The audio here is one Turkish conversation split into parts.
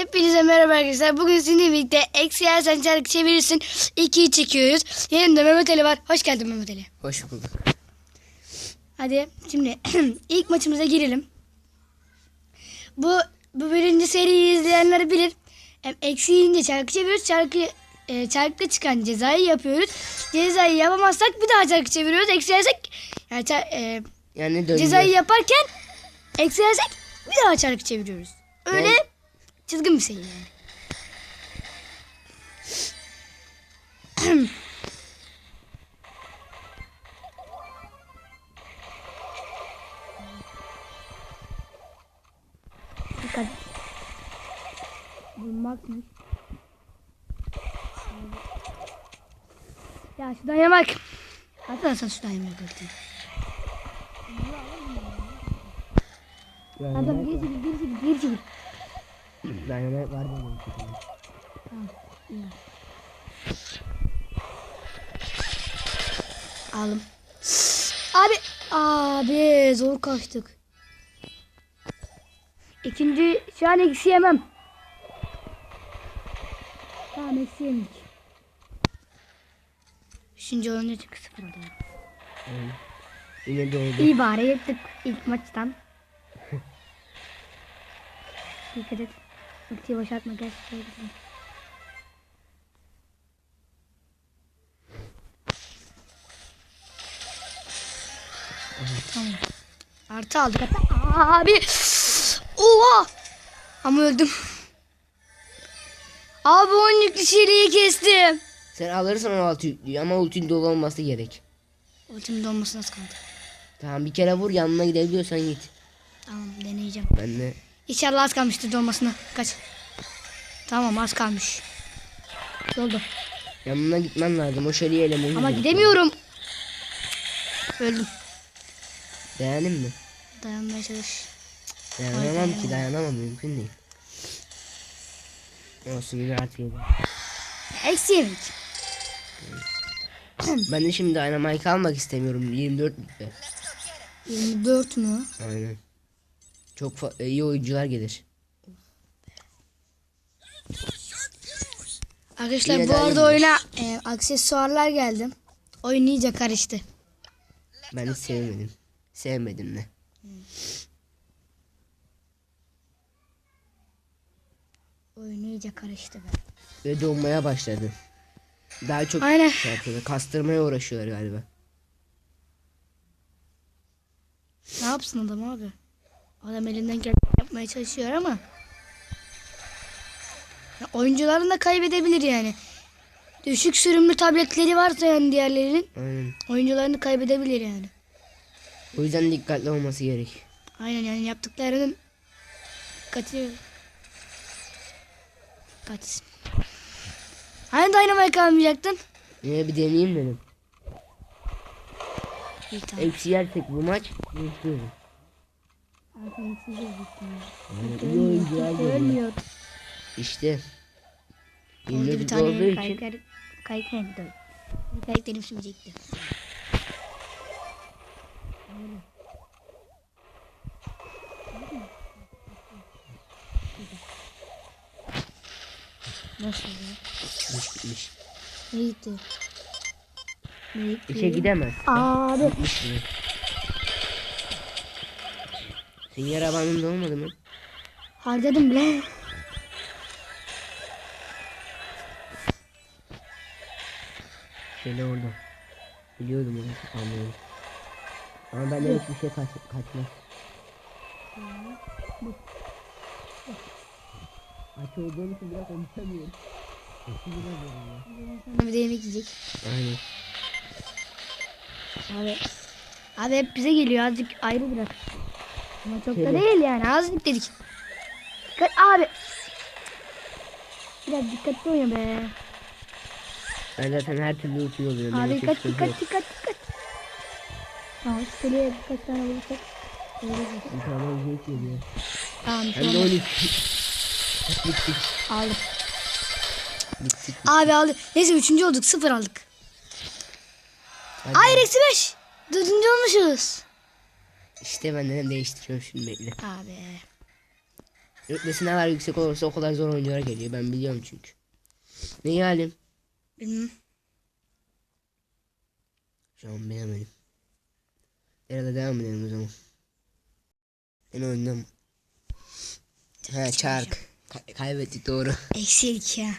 Hepinize merhaba arkadaşlar. Bugün sizinle birlikte eksi yersen çarkı çevirirsin. 2'yi çekiyoruz. Yanımda Mehmet Ali var. Hoş geldin Mehmet Ali. Hoş bulduk. Hadi şimdi ilk maçımıza girelim. Bu bu birinci seriyi izleyenler bilir. Eksi yiyince çarkı çeviriyoruz. Çarkı e, çarkı çıkan cezayı yapıyoruz. Cezayı yapamazsak bir daha çarkı çeviriyoruz. Eksi yersek yani ça- e, Yani dönüyor. cezayı yaparken eksi yersek bir daha çarkı çeviriyoruz. Öyle Çizgin bir şey yani. Dikkat. Bulmakmış. Ya şuradan. Hatta sen şuradan yamak bakayım. Adam geri çekil, geri çekil, geri çekil. Dynamite var benim kutumda. Aldım. Abi, abi zor kaçtık. İkinci, şu an eksi yemem. Tamam eksi yemek. Üçüncü oyunda çık sıfır oldu. Evet. Yine doğdu. İyi bari yettik ilk maçtan. Dikkat et. Ultiyi boşaltma gerçekten. Tamam. Artı aldık. Abi. Oha. Ama öldüm. Abi 10 yüklü şeriyi kestim. Sen alırsın 16 yüklüyü ama ultin dolu olması gerek. Ultimin donması nasıl kaldı? Tamam bir kere vur yanına gidebiliyorsan git. Tamam deneyeceğim. Ben de İnşallah az kalmıştır dolmasına. Kaç. Tamam az kalmış. Oldu. yanına gitmen lazım. O şeriye elemanı. Ama gidemiyorum. Öldüm. Dayanayım mı? Dayanmaya çalış. Dayanamam ki dayanamam mümkün değil. Olsun yine artık yedim. Eksi yemek. Ben de şimdi Dynamite almak istemiyorum. 24 lütfen. 24 mü? Aynen. Çok fa- iyi oyuncular gelir. Arkadaşlar Yine bu arada oyuna e, aksesuarlar geldi. Oyun iyice karıştı. Ben hiç sevmedim. Sevmedim de. Oyun iyice karıştı be. Ve donmaya başladı. Daha çok Aynen. şey yapıyorlar. Kastırmaya uğraşıyorlar galiba. Ne yapsın adam abi? Adam elinden geleni yapmaya çalışıyor ama. Ya oyuncuların da kaybedebilir yani. Düşük sürümlü tabletleri varsa yani diğerlerinin Aynen. oyuncularını kaybedebilir yani. O yüzden dikkatli olması gerek. Aynen yani yaptıklarının dikkati dikkat. Hani dynamite kalmayacaktın? Yine bir deneyeyim dedim. İyi tamam. Yersek bu maç geçiyoruz. Ölmüyor. İşte. Orada bir 24 tane için kaykay kaykay dur. Kaykaylarım şimdicekti. Nasıl ya? bitmiş. Ne gitti? Ne gitti? İşe gidemez. Abi. Senin arabanın da olmadı mı? Harcadım bile. Şöyle orada. Biliyordum onu. Anlıyorum. Ama benden hiçbir şey kaç kaçmaz. Aç olduğum için biraz konuşamıyorum. Bir de yemek yiyecek. Aynen. Abi. Abi hep bize geliyor azıcık ayrı bırak. Ama çok da Şöyle. değil yani azıcık dedik. Dikkat abi. Biraz dikkatli oyna be. Ben zaten her türlü uçuyor oluyorum. Abi dikkat dikkat dikkat dikkat. Tamam şuraya birkaç tane bir- Bir tane zevk geliyor. Tamam Hem de an 12. Bittik. aldım. Abi aldık. Neyse üçüncü olduk sıfır aldık. Hadi. Hayır eksi beş. Dördüncü olmuşuz. İşte ben de değiştiriyorum şimdi bekle. Abi. Rütbesi ne kadar yüksek olursa o kadar zor oyunculara geliyor. Ben biliyorum çünkü. Neyi halim? Bilmem. Şu an beğenmedim. Herhalde devam edelim o zaman. Ben oynadım. He çark. Kay- kaybettik doğru. Eksi iki ya.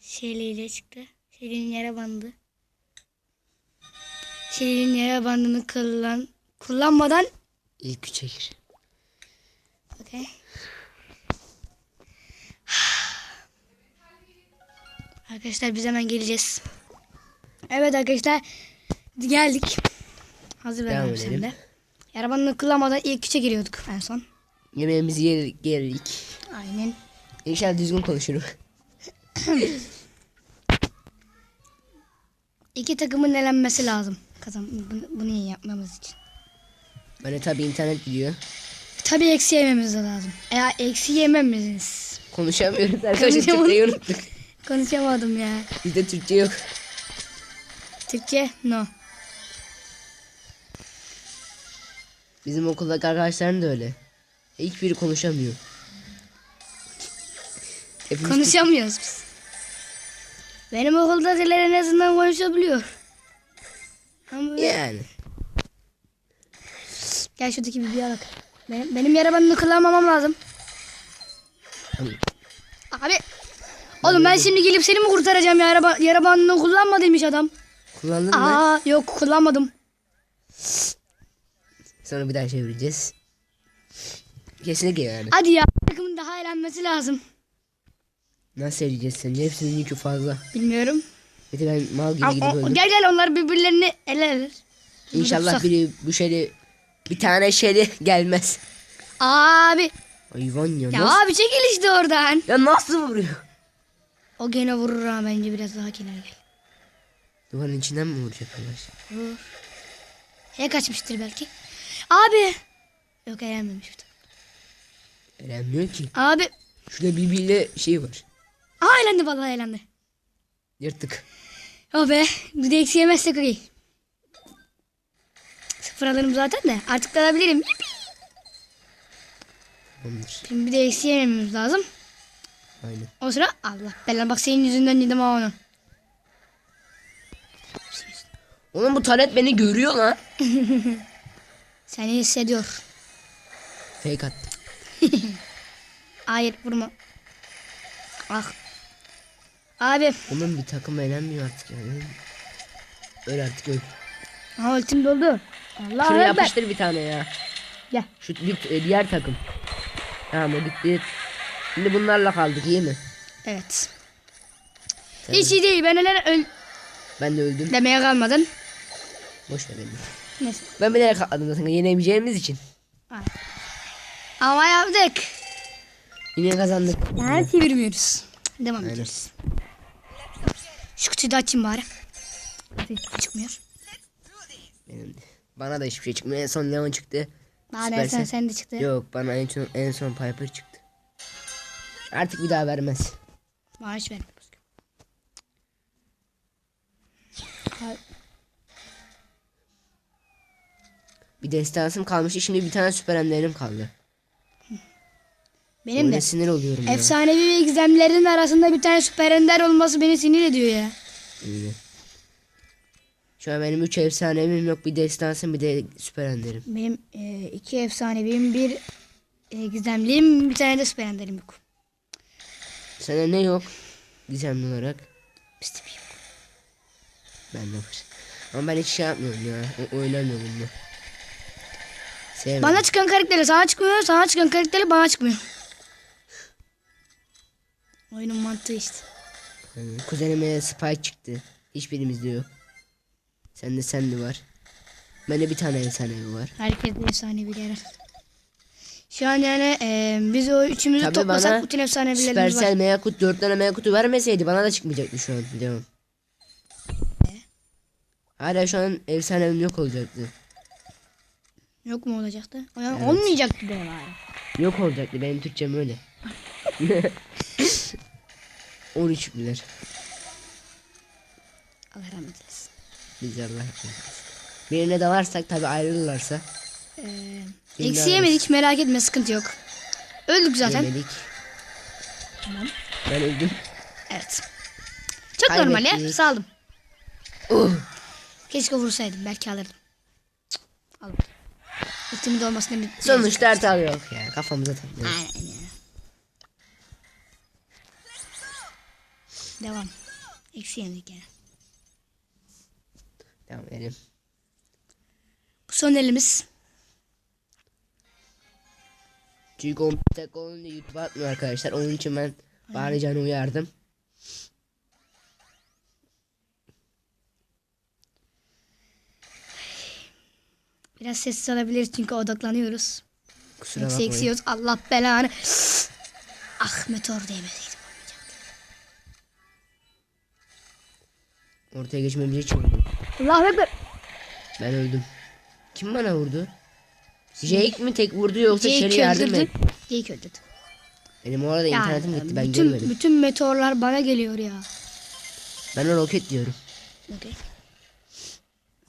Şeliyle çıktı. Şeli'nin yere bandı. Şeli'nin yere bandını kullan kullanmadan İlk üçe gir. Okey. Arkadaşlar biz hemen geleceğiz. Evet arkadaşlar geldik. Hazır edelim. sen de. Arabanını kullanmadan ilk üçe giriyorduk en son. Yemeğimizi yedik. Aynen. İnşallah düzgün konuşurum. İki takımın elenmesi lazım. Kazan bunu, bunu iyi yapmamız için. Bana tabi internet gidiyor. Tabii eksi yememiz de lazım. Eğer eksi yememiz. Konuşamıyoruz arkadaşlar. Konuşamadım. Türkçeyi unuttuk. Konuşamadım ya. Bizde Türkçe yok. Türkçe no. Bizim okuldaki arkadaşlarım da öyle. Hiçbiri konuşamıyor. Hepimiz Konuşamıyoruz biz. Benim okuldakiler en azından konuşabiliyor. Ama böyle- Yani. Gel şuradaki bir bak. Benim, benim yara bandını kullanmamam lazım. Abi. Oğlum ben şimdi gelip seni mi kurtaracağım yara, ba- yara bandını kullanma demiş adam. Kullandın mı? Aa yok kullanmadım. Sonra bir daha çevireceğiz. Kesinlikle yani. Hadi ya takımın daha eğlenmesi lazım. Nasıl edeceğiz sence? Hepsinin yükü fazla. Bilmiyorum. Bir de ben mal gibi Aa, gidip o- öldüm. gel gel onlar birbirlerini elerler. İnşallah Tutsak. biri bu şeyi bir tane şeyli gelmez. Abi. Hayvan ya. Ya nasıl, abi çekil işte oradan. ya nasıl vuruyor? O gene vurur ha bence biraz daha kenara gel. Duvarın içinden mi vuracak arkadaş? Vurur. He kaçmıştır belki. Abi. Yok eğlenmemiş. Eğlenmiyor ki. Abi. Şurada birbiriyle şey var. Aa eğlendi vallahi eğlendi. Yırtık. O be. Bir de eksi yemezsek iyi. Sıfır alırım zaten de. Artık da alabilirim. Tamamdır. Şimdi bir de eksi yememiz lazım. Aynen. O sıra Allah belanı bak senin yüzünden yedim ha onu. Oğlum bu taret beni görüyor lan. Seni hissediyor. Fake attı. Hayır vurma. Ah. Abi. Onun bir takım eğlenmiyor artık yani. Öl artık öl. Ha ultim doldu. Allah Şunu Ekber. yapıştır bir tane ya. Gel. Şu bir- e, diğer takım. Tamam o gitti. Şimdi bunlarla kaldık iyi mi? Evet. Sen- Hiç iyi değil. Ben neler öl Ben de öldüm. demeye kalmadın. Boş ver beni. Neyse. Ben bilerek atladım zaten yenemeyeceğimiz için. Ama yaptık. Yine kazandık. Yani çevirmiyoruz. Devam Aynen. ediyoruz. Şu kutuyu da açayım bari. Çıkmıyor. Benim de. Bana da hiçbir şey çıkmıyor. En son Leon çıktı. Bana en son sen de çıktı. Yok bana en son, en son Piper çıktı. Artık bir daha vermez. Bana hiç verme. Ha, Bir destansım kalmıştı. Şimdi bir tane süper enderim kaldı. Benim Öyle de. sinir oluyorum ya. Efsanevi ve gizemlerin arasında bir tane süper ender olması beni sinir ediyor ya. Öyle. Şu an benim 3 efsanevim yok. Bir destansım bir de süper enderim. Benim e, iki efsaneviyim, bir e, gizemliyim, bir tane de süper enderim yok. Sende ne yok? Gizemli olarak. Pis tipi yok. Ben de var. Ama ben hiç şey yapmıyorum ya. O, oynamıyorum bununla. Sevmiyorum. Bana çıkan karakterler sana çıkmıyor, sana çıkan karakterler bana çıkmıyor. Oyunun mantığı işte. Yani kuzenime Spike çıktı. Hiçbirimizde yok. Sende sende var. Bende bir tane efsanevi var. Herkes de efsaneviler. Şu an yani e, biz o üçümüzü Tabii toplasak bana bütün efsanevilerimiz var. Meyakut 4 tane Meyakut'u vermeseydi bana da çıkmayacaktı şu an. Devam. Hala şu an efsanevim yok olacaktı. Yok mu olacaktı? O yani Olmayacaktı be bari. Yok olacaktı benim Türkçem öyle. 13 bilir. Allah rahmet eylesin. Biz de Allah rahmet eylesin. Birine dalarsak tabi ayrılırlarsa. Ee, eksi yemedik merak etme sıkıntı yok. Öldük zaten. Yemedik. Tamam. Ben öldüm. Evet. Çok normal ya. Saldım. Uh. Keşke vursaydım. Belki alırdım. Cık, Almadım. Ultimin de olmasına bir... Sonuçta hata yok ya. Kafamıza takmıyoruz. Aynen Devam. Eksi yemedik yani. Devam edelim. Bu son elimiz. Çünkü 11 dakika olunca YouTube atmıyor arkadaşlar. Onun için ben bari canı uyardım. Biraz sessiz olabiliriz çünkü odaklanıyoruz. Kusura Eksi bakmayın. eksiyoruz. Allah belanı. ah meteor değmeseydim. Ortaya geçmemize hiç olmadı. Allahu Ekber. Ben öldüm. Kim bana vurdu? Jake mi tek vurdu yoksa Jake Sherry yardım et? Jake öldürdü. Benim orada Yani, internetim gitti ben bütün, görmedim. bütün meteorlar bana geliyor ya. Ben o roket diyorum. Okey.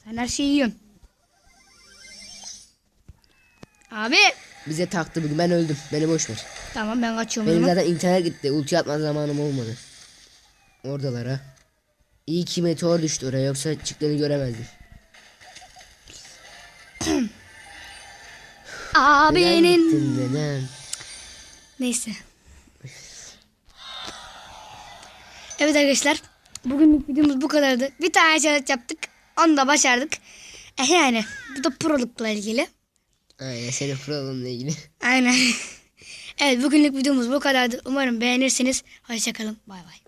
Sen her şeyi yiyorsun. Abi. Bize taktı bugün ben öldüm. Beni boş ver. Tamam ben kaçıyorum. Benim zaten internet gitti. Ulti atma zamanım olmadı. Oradalara. İyi ki meteor düştü oraya yoksa çıktığını göremezdim. Neden Abinin. neden? Neyse. Evet arkadaşlar. Bugünlük videomuz bu kadardı. Bir tane challenge yaptık. Onu da başardık. Eh yani. Bu da prolukla ilgili. Aynen senin programla ilgili. Aynen. evet bugünlük videomuz bu kadardı. Umarım beğenirsiniz. Hoşçakalın. Bay bay.